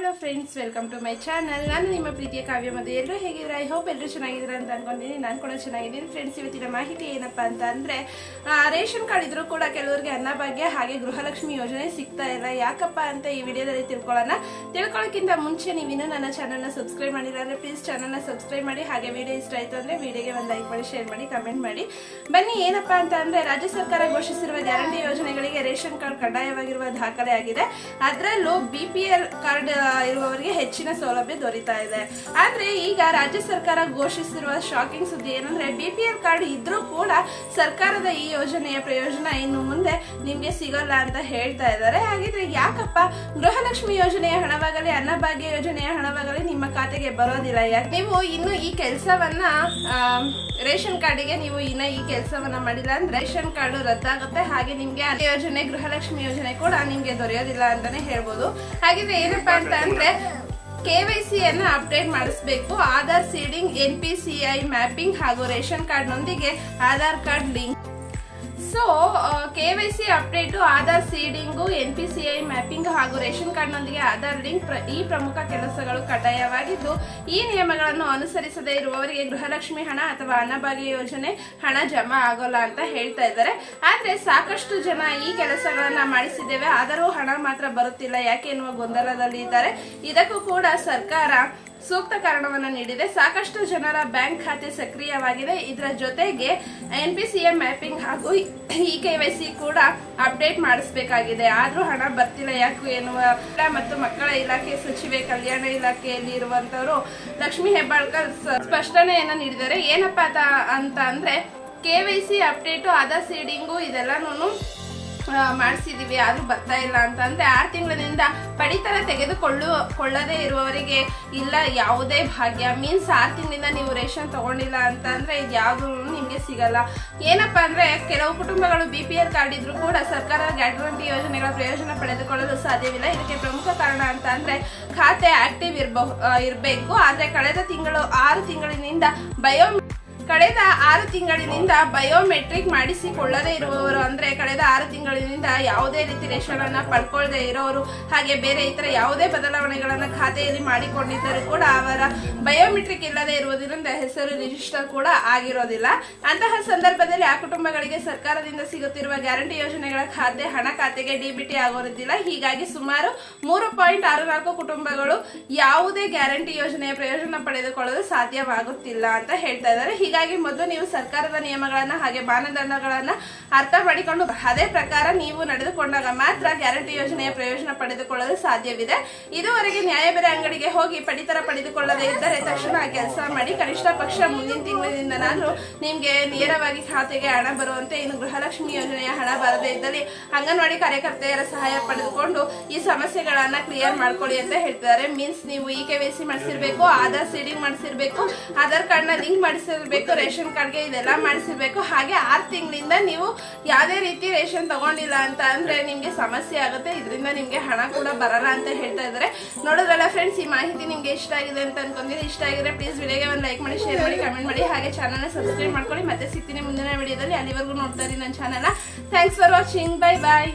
Hello friends welcome to my channel ನಾನು ನಿಮ್ಮ ಪ್ರೀತಿಯ ಕಾವ್ಯ ಮತ್ತು ಎಲ್ಲರೂ ಹೇಗಿದ್ರೆ ಐ ಹೋಪ್ ಎಲ್ಲರೂ ಚೆನ್ನಾಗಿದ್ದೀರಾ ಅಂತ ಅನ್ಕೊಂಡಿದ್ದೀನಿ. ನಾನು ಕೂಡ ಚೆನ್ನಾಗಿದ್ದೀನಿ. ಫ್ರೆಂಡ್ಸ್ ಇವತ್ತಿನ ಮಾಹಿತಿ ಏನಪ್ಪಾ ಅಂತ ಅಂದರೆ ರೇಷನ್ ಕಾರ್ಡ್ ಇದ್ರೂ ಕೂಡ ಕೆಲವರಿಗೆ ಅನ್ನಭಾಗ್ಯ ಹಾಗೆ ಗೃಹಲಕ್ಷ್ಮಿ ಯೋಜನೆ ಸಿಗ್ತಾ ಇಲ್ಲ. ಯಾಕಪ್ಪ ಅಂತ ಈ ವಿಡಿಯೋದಲ್ಲಿ ತಿಳ್ಕೊಳ್ಳೋಣ. ತಿಳ್ಕೊಳ್ಳೋಕ್ಕಿಂತ ಮುಂಚೆ ನೀವಿನ್ನೂ ನನ್ನ ಚಾನಲ್ನ ಸಬ್ಸ್ಕ್ರೈಬ್ ಮಾಡಿಲ್ಲ ಅಂದರೆ ಪ್ಲೀಸ್ ಚಾನಲ್ನ ಸಬ್ಸ್ಕ್ರೈಬ್ ಮಾಡಿ. ಹಾಗೆ ವಿಡಿಯೋ ಇಷ್ಟ ಆಯಿತು ಅಂದ್ರೆ ವಿಡಿಯೋಗೆ ಒಂದು ಲೈಕ್ ಮಾಡಿ ಶೇರ್ ಮಾಡಿ ಕಮೆಂಟ್ ಮಾಡಿ. ಬನ್ನಿ, ಏನಪ್ಪಾ ಅಂತ ಅಂದರೆ, ರಾಜ್ಯ ಸರ್ಕಾರ ಘೋಷಿಸಿರುವ ಗ್ಯಾರಂಟಿ ಯೋಜನೆಗಳಿಗೆ ರೇಷನ್ ಕಾರ್ಡ್ ಕಡ್ಡಾಯವಾಗಿರುವ ದಾಖಲೆ ಆಗಿದೆ. ಅದರಲ್ಲೂ ಬಿ ಕಾರ್ಡ್ ಇರುವವರಿಗೆ ಹೆಚ್ಚಿನ ಸೌಲಭ್ಯ ದೊರೀತಾ ಇದೆ. ಆದ್ರೆ ಈಗ ರಾಜ್ಯ ಸರ್ಕಾರ ಘೋಷಿಸಿರುವ ಶಾಕಿಂಗ್ ಸುದ್ದಿ ಏನಂದ್ರೆ ಬಿ ಪಿ ಎಲ್ ಕಾರ್ಡ್ ಇದ್ರೂ ಕೂಡ ಸರ್ಕಾರದ ಈ ಯೋಜನೆಯ ಪ್ರಯೋಜನ ಇನ್ನು ಮುಂದೆ ನಿಮ್ಗೆ ಸಿಗಲ್ಲ ಅಂತ ಹೇಳ್ತಾ ಇದ್ದಾರೆ. ಹಾಗಿದ್ರೆ ಯಾಕಪ್ಪ ಗೃಹಲಕ್ಷ್ಮಿ ಯೋಜನೆಯ ಹಣವಾಗಲಿ, ಅನ್ನಭಾಗ್ಯ ಯೋಜನೆಯ ಹಣವಾಗಲಿ ನಿಮ್ಮ ಖಾತೆಗೆ ಬರೋದಿಲ್ಲ? ಯಾಕೆ ನೀವು ಇನ್ನು ಈ ಕೆಲಸವನ್ನ ರೇಷನ್ ಕಾರ್ಡಿಗೆ ನೀವು ಇನ್ನ ಈ ಕೆಲಸವನ್ನ ಮಾಡಿಲ್ಲ ಅಂದ್ರೆ ರೇಷನ್ ಕಾರ್ಡ್ ರದ್ದಾಗುತ್ತೆ. ಹಾಗೆ ನಿಮ್ಗೆ ಆ ಯೋಜನೆ, ಗೃಹಲಕ್ಷ್ಮಿ ಯೋಜನೆ ಕೂಡ ನಿಮ್ಗೆ ದೊರೆಯೋದಿಲ್ಲ ಅಂತಾನೆ ಹೇಳ್ಬೋದು. ಹಾಗಿದ್ರೆ ಏನಪ್ಪಾ ಅಂತ ಅಂದ್ರೆ ಕೆವೈಸಿ ಅನ್ನ ಅಪ್ಡೇಟ್ ಮಾಡಿಸಬೇಕು. Aadhaar seeding N P C I mapping ಹಾಗೂ ರೇಷನ್ ಕಾರ್ಡ್ ನೊಂದಿಗೆ Aadhaar card link so K update, Aadhaar seeding, N P C I mapping ಹಾಗೂ ರೇಷನ್ ಕಾರ್ಡ್ ನೊಂದಿಗೆ ಆಧಾರ್ ಲಿಂಕ್ ಈ ಪ್ರಮುಖ ಕೆಲಸಗಳು ಕಡ್ಡಾಯವಾಗಿದ್ದು, ಈ ನಿಯಮಗಳನ್ನು ಅನುಸರಿಸದೇ ಇರುವವರಿಗೆ ಗೃಹಲಕ್ಷ್ಮಿ ಹಣ ಅಥವಾ ಅನ್ನಭಾಗ್ಯ ಯೋಜನೆ ಹಣ ಜಮಾ ಆಗೋಲ್ಲ ಅಂತ ಹೇಳ್ತಾ ಇದ್ದಾರೆ. ಆದ್ರೆ ಸಾಕಷ್ಟು ಜನ ಈ ಕೆಲಸಗಳನ್ನ ಮಾಡಿಸಿದ್ದೇವೆ, ಆದರೂ ಹಣ ಮಾತ್ರ ಬರುತ್ತಿಲ್ಲ, ಯಾಕೆ ಎನ್ನುವ ಗೊಂದಲದಲ್ಲಿ ಇದ್ದಾರೆ ಇದಕ್ಕೂ ಕೂಡ ಸರ್ಕಾರ ಸೂಕ್ತ ಕಾರಣವನ್ನ ನೀಡಿದೆ. ಸಾಕಷ್ಟು ಜನರ ಬ್ಯಾಂಕ್ ಖಾತೆ ಸಕ್ರಿಯವಾಗಿದೆ. ಇದರ ಜೊತೆಗೆ ಎನ್ ಪಿ ಸಿ ಮ್ಯಾಪಿಂಗ್ ಹಾಗೂ ಇ ಕೆ ವೈ ಸಿ ಕೂಡ ಅಪ್ಡೇಟ್ ಮಾಡಿಸಬೇಕಾಗಿದೆ. ಆದರೂ ಹಣ ಬರ್ತಿಲ್ಲ ಯಾಕೆ ಎನ್ನುವ ಮತ್ತು ಮಕ್ಕಳ ಇಲಾಖೆ, ಸಚಿವೆ ಕಲ್ಯಾಣ ಇಲಾಖೆಯಲ್ಲಿ ಇರುವಂತವರು ಲಕ್ಷ್ಮಿ ಹೆಬ್ಬಾಳ್ಕರ್ ಸ್ಪಷ್ಟನೆಯನ್ನು ನೀಡಿದ್ದಾರೆ. ಏನಪ್ಪಾ ಅಂತ ಅಂದ್ರೆ K Y C update, Aadhaar seeding ಇದೆಲ್ಲಾನು ಮಾಡಿಸಿದೀವಿ, ಆದ್ರೂ ಬರ್ತಾ ಇಲ್ಲ ಅಂತ ಅಂದ್ರೆ ಆರು ತಿಂಗಳಿನಿಂದ ಪಡಿತರ ತೆಗೆದುಕೊಳ್ಳು ಕೊಳ್ಳದೇ ಇರುವವರಿಗೆ ಇಲ್ಲ, ಯಾವುದೇ ಭಾಗ್ಯ. ಮೀನ್ಸ್ ಆರು ತಿಂಗಳಿಂದ ನೀವು ರೇಷನ್ ತಗೊಂಡಿಲ್ಲ ಅಂತ ಅಂದ್ರೆ ಇದು ಯಾವ್ದು ನಿಮ್ಗೆ ಸಿಗಲ್ಲ. ಏನಪ್ಪ ಅಂದ್ರೆ ಕೆಲವು ಕುಟುಂಬಗಳು ಬಿ ಪಿ ಎಲ್ ಕಾರ್ಡ್ ಇದ್ರೂ ಕೂಡ ಸರ್ಕಾರ ಗ್ಯಾರಂಟಿ ಯೋಜನೆಗಳ ಪ್ರಯೋಜನ ಪಡೆದುಕೊಳ್ಳಲು ಸಾಧ್ಯವಿಲ್ಲ. ಇದಕ್ಕೆ ಪ್ರಮುಖ ಕಾರಣ ಅಂತ ಅಂದ್ರೆ ಖಾತೆ ಆಕ್ಟಿವ್ ಇರಬಹು ಇರಬೇಕು. ಆದ್ರೆ ಕಳೆದ ತಿಂಗಳು ಆರು ತಿಂಗಳಿನಿಂದ ಬಯೋ ಕಳೆದ ಆರು ತಿಂಗಳಿನಿಂದ ಬಯೋಮೆಟ್ರಿಕ್ ಮಾಡಿಸಿಕೊಳ್ಳದೇ ಇರುವವರು ಅಂದ್ರೆ ಕಳೆದ ಆರು ತಿಂಗಳಿನಿಂದ ಯಾವುದೇ ರೀತಿ ರೇಷನ್ ಅನ್ನ ಪಡ್ಕೊಳ್ಳದೆ ಇರೋರು, ಹಾಗೆ ಬೇರೆ ಇತರ ಯಾವುದೇ ಬದಲಾವಣೆಗಳನ್ನ ಖಾತೆಯಲ್ಲಿ ಮಾಡಿಕೊಂಡಿದ್ದರೂ ಕೂಡ ಅವರ ಬಯೋಮೆಟ್ರಿಕ್ ಇಲ್ಲದೆ ಇರುವುದರಿಂದ ಹೆಸರು ರಿಜಿಸ್ಟರ್ ಕೂಡ ಆಗಿರೋದಿಲ್ಲ. ಅಂತಹ ಸಂದರ್ಭದಲ್ಲಿ ಆ ಕುಟುಂಬಗಳಿಗೆ ಸರ್ಕಾರದಿಂದ ಸಿಗುತ್ತಿರುವ ಗ್ಯಾರಂಟಿ ಯೋಜನೆಗಳ ಖಾತೆ, ಹಣ ಖಾತೆಗೆ ಡಿಬಿಟಿ ಆಗೋದಿಲ್ಲ. ಹೀಗಾಗಿ ಸುಮಾರು ಮೂರು ಪಾಯಿಂಟ್ ಆರು ನಾಲ್ಕು ಕುಟುಂಬಗಳು ಯಾವುದೇ ಗ್ಯಾರಂಟಿ ಯೋಜನೆಯ ಪ್ರಯೋಜನ ಪಡೆದುಕೊಳ್ಳಲು ಸಾಧ್ಯವಾಗುತ್ತಿಲ್ಲ ಅಂತ ಹೇಳ್ತಾ ಇದ್ದಾರೆ. ಹೀಗಾಗಿ ಮೊದಲು ನೀವು ಸರ್ಕಾರದ ನಿಯಮಗಳನ್ನ ಹಾಗೆ ಮಾನದಂಡಗಳನ್ನ ಅರ್ಥ ಮಾಡಿಕೊಂಡು ಅದೇ ಪ್ರಕಾರ ನೀವು ನಡೆದುಕೊಂಡಾಗ ಮಾತ್ರ ಗ್ಯಾರಂಟಿ ಯೋಜನೆಯ ಪ್ರಯೋಜನ ಪಡೆದುಕೊಳ್ಳಲು ಸಾಧ್ಯವಿದೆ. ಇದುವರೆಗೆ ನ್ಯಾಯಬೆಲೆ ಅಂಗಡಿಗೆ ಹೋಗಿ ಪಡಿತರ ಪಡೆದುಕೊಳ್ಳದೆ ಇದ್ದರೆ ತಕ್ಷಣ ಕೆಲಸ ಮಾಡಿ ಕನಿಷ್ಠ ಪಕ್ಷ ಮುಂದಿನ ತಿಂಗಳಿನಿಂದನಾದರೂ ನಿಮಗೆ ನೇರವಾಗಿ ಖಾತೆಗೆ ಹಣ ಬರುವಂತೆ ಇನ್ನು ಗೃಹಲಕ್ಷ್ಮಿ ಯೋಜನೆಯ ಹಣ ಬರದೇ ಇದ್ದಲ್ಲಿ ಅಂಗನವಾಡಿ ಕಾರ್ಯಕರ್ತೆಯರ ಸಹಾಯ ಪಡೆದುಕೊಂಡು ಈ ಸಮಸ್ಯೆಗಳನ್ನ ಕ್ಲಿಯರ್ ಮಾಡ್ಕೊಳ್ಳಿ ಅಂತ ಹೇಳ್ತಿದ್ದಾರೆ. ಮೀನ್ಸ್ ನೀವು ಇ ಕೆ ಸಿ ಮಾಡಿಸಿರ್ಬೇಕು, ಆಧಾರ್ ಸೀಡಿಂಗ್ ಮಾಡಿಸಿರ್ಬೇಕು, ಆಧಾರ್ ಕಾರ್ಡ್ನ ಲಿಂಕ್ ಮಾಡಿಸಿರ್ಬೇಕು ರೇಷನ್ ಕಾರ್ಡ್ಗೆ ಇದೆಲ್ಲ ಮಾಡಿಸಬೇಕು ಹಾಗೆ ಆರು ತಿಂಗಳಿಂದ ನೀವು ಯಾವುದೇ ರೀತಿ ರೇಷನ್ ತಗೊಂಡಿಲ್ಲ ಅಂತ ಅಂದರೆ ನಿಮಗೆ ಸಮಸ್ಯೆ ಆಗುತ್ತೆ. ಇದರಿಂದ ನಿಮಗೆ ಹಣ ಕೂಡ ಬರಲ್ಲ ಅಂತ ಹೇಳ್ತಾ ಇದ್ದಾರೆ. ನೋಡೋದ್ರಲ್ಲ ಫ್ರೆಂಡ್ಸ್ ಈ ಮಾಹಿತಿ ನಿಮಗೆ ಇಷ್ಟ ಆಗಿದೆ ಅಂತ ಅಂದ್ಕೊಂಡಿದ್ರೆ ಇಷ್ಟ ಆಗಿದ್ರೆ ಪ್ಲೀಸ್ ವಿಡಿಯೋಗೆ ಒಂದು ಲೈಕ್ ಮಾಡಿ ಶೇರ್ ಮಾಡಿ ಕಮೆಂಟ್ ಮಾಡಿ. ಹಾಗೆ ಚಾನಲ್ನ ಸಬ್ಸ್ಕ್ರೈಬ್ ಮಾಡ್ಕೊಳ್ಳಿ. ಮತ್ತೆ ಸಿಗ್ತೀನಿ ಮುಂದಿನ ವಿಡಿಯೋದಲ್ಲಿ. ಅಲ್ಲಿವರೆಗೂ ನೋಡ್ತಾ ಇದ್ದೀನಿ ನನ್ನ ಚಾನಲ್ನ thanks for watching bye bye.